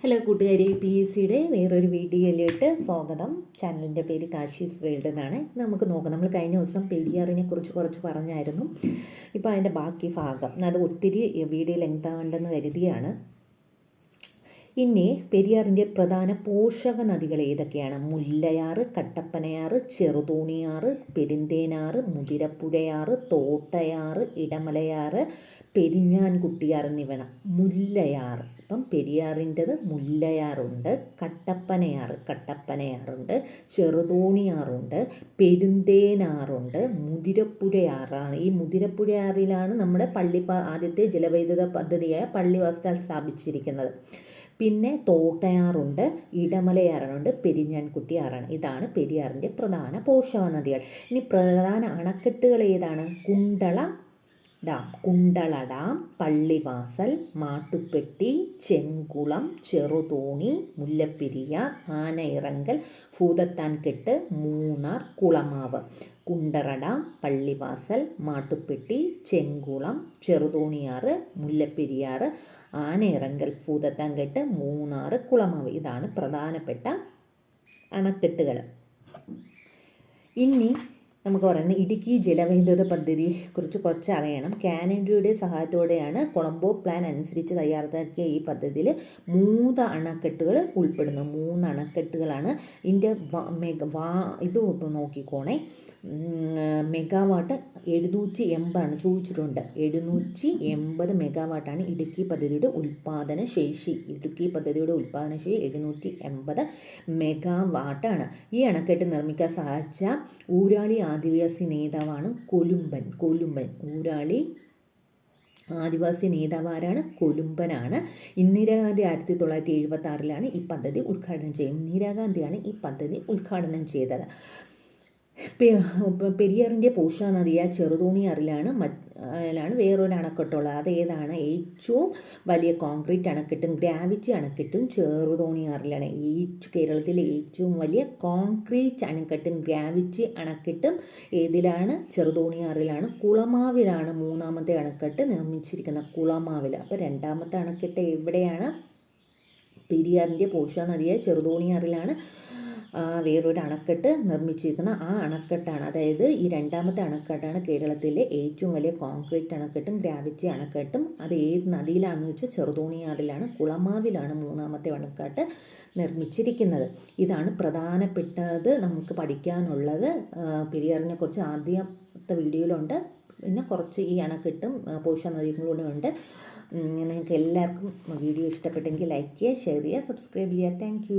Hello കൂട്ടുകാരി. P S സിയുടെ വേറൊരു വീഡിയോയിലോട്ട് സ്വാഗതം. ചാനലിന്റെ പേര് കാശീസ് വേൾഡ് എന്നാണ്. നമുക്ക് നോക്കാം. നമ്മൾ കഴിഞ്ഞ ദിവസം പെരിയാറിനെ കുറിച്ച് കുറച്ച് പറഞ്ഞായിരുന്നു. ഇപ്പോൾ അതിന്റെ ബാക്കി ഭാഗം. അത് ഒത്തിരി വീഡിയോ ലെങ്ത് ആവേണ്ടെന്ന് കരുതിയാണ്. ഇനി പെരിയാറിന്റെ പ്രധാന പോഷക നദികൾ ഏതൊക്കെയാണ്? മുല്ലയാറ് കട്ടപ്പനയാറ് ചെറുതോണിയാറ് പെരുന്തേനാറ് മുതിരപ്പുഴയാറ് തോട്ടയാറ് ഇടമലയാറ് പെരിഞ്ഞാൻകുട്ടിയാർ എന്നിവണ മുല്ലയാർ. ഇപ്പം പെരിയാറിന്റെത് മുല്ലയാറുണ്ട് കട്ടപ്പനയാറ് കട്ടപ്പനയാറുണ്ട് ചെറുതോണിയാറുണ്ട് പെരുന്തേനാറുണ്ട് മുതിരപ്പുഴയാറാണ്. ഈ മുതിരപ്പുഴയാറിലാണ് നമ്മുടെ പള്ളി ആദ്യത്തെ ജലവൈദ്യുത പദ്ധതിയായ പള്ളിവാസൽ സ്ഥാപിച്ചിരിക്കുന്നത്. പിന്നെ തോട്ടയാറുണ്ട് ഇടമലയാറുണ്ട് പെരിഞ്ഞാൻകുട്ടിയാറാണ്. ഇതാണ് പെരിയാറിന്റെ പ്രധാന പോഷക നദികൾ ഇനി പ്രധാന അണക്കെട്ടുകൾ ഏതാണ്? Kundala dam Kundala dam Pallivasal Mattupetty Chenkulam Cheruthoni Mullaperiyar Anayirangal Bhoothathankettu Munnar Kulamavu. Kundara dam Pallivasal Mattupetty Chenkulam Cheruthoniyar Mullaperiyar Anayirangal Bhoothathankettu Munnar Kulamavu. ഇതാണ് പ്രധാനപ്പെട്ട അണക്കെട്ടുകൾ. ഇനി നമുക്ക് പറയുന്നത് ഇടുക്കി ജലവൈദ്യുത പദ്ധതിയെ കുറിച്ച് അറിയണം കാനഡയുടെ സഹായത്തോടെയാണ് കൊളംബോ പ്ലാൻ അനുസരിച്ച് തയ്യാറാക്കിയ ഈ പദ്ധതിയിൽ മൂന്ന് അണക്കെട്ടുകൾ ഉൾപ്പെടുന്നു മൂന്ന് അണക്കെട്ടുകളാണ്. ഇതിന്റെ ഇത് നോക്കിക്കോണേ. മെഗാവാട്ട് എഴുന്നൂറ്റി എൺപതാണ് ചോദിച്ചിട്ടുണ്ട്. എഴുന്നൂറ്റി എൺപത് മെഗാവാട്ടാണ് ഇടുക്കി പദ്ധതിയുടെ ഉൽപ്പാദന ശേഷി. ഇടുക്കി പദ്ധതിയുടെ ഉൽപ്പാദന ശേഷി എഴുന്നൂറ്റി എൺപത് മെഗാവാട്ടാണ്. ഈ അണക്കെട്ട് നിർമ്മിക്കാൻ സഹായിച്ച ഊരാളി ആദിവാസി നേതാവാണ് കൊലുമ്പൻ. കൊലുമ്പൻ. ഊരാളി ആദിവാസി നേതാവാരാണ് കൊലുമ്പനാണ്. ഇന്ദിരാഗാന്ധി ആയിരത്തി തൊള്ളായിരത്തി എഴുപത്തി ആറിലാണ് ഈ പദ്ധതി ഉദ്ഘാടനം ചെയ്യുന്നത് ഇന്ദിരാഗാന്ധിയാണ് ഈ പദ്ധതി ഉദ്ഘാടനം ചെയ്തത്. പെരിയാറിന്റെ പോഷ നദിയ ചെറുതോണിയാറിലാണ് ാണ് വേറൊരു അണക്കെട്ടുള്ളത്. അത് ഏതാണ്? ഏറ്റവും വലിയ കോൺക്രീറ്റ് അണക്കെട്ടും ഗ്രാവിറ്റി അണക്കെട്ടും ചെറുതോണിയാറിലാണ് ഏറ്റവും കേരളത്തിലെ ഏറ്റവും വലിയ കോൺക്രീറ്റ് അണക്കെട്ടും ഗ്രാവിറ്റി അണക്കെട്ടും ഏതിലാണ്? ചെറുതോണിയാറിലാണ് കുളമാവിലാണ് മൂന്നാമത്തെ അണക്കെട്ട് നിർമ്മിച്ചിരിക്കുന്നത്. കുളമാവിൽ അപ്പോൾ രണ്ടാമത്തെ അണക്കെട്ട് എവിടെയാണ്? പെരിയാറിന്റെ പോഷ ചെറുതോണി ചെറുതോണിയാറിലാണ് വേറൊരു അണക്കെട്ട് നിർമ്മിച്ചിരിക്കുന്ന ആ അണക്കെട്ടാണ്. അതായത് ഈ രണ്ടാമത്തെ അണക്കെട്ടാണ് കേരളത്തിലെ ഏറ്റവും വലിയ കോൺക്രീറ്റ് അണക്കെട്ടും ഗ്രാവിറ്റി അണക്കെട്ടും. അത് ഏത് നദിയിലാണെന്ന് വെച്ചാൽ ചെറുതോണിയാറിലാണ് കുളമാവിലാണ് മൂന്നാമത്തെ അണക്കെട്ട് നിർമ്മിച്ചിരിക്കുന്നത്. ഇതാണ് പ്രധാനപ്പെട്ടത് നമുക്ക് പഠിക്കാനുള്ളത്. പെരിയാറിനെ കുറിച്ച് ആദ്യത്തെ വീഡിയോയിലുണ്ട്. പിന്നെ കുറച്ച് ഈ അണക്കെട്ടും പോഷക നദികളും ഉണ്ട്. നിങ്ങൾക്ക് എല്ലാവർക്കും വീഡിയോ ഇഷ്ടപ്പെട്ടെങ്കിൽ ലൈക്ക് ചെയ്യുക ഷെയർ ചെയ്യുക സബ്സ്ക്രൈബ് ചെയ്യുക. താങ്ക്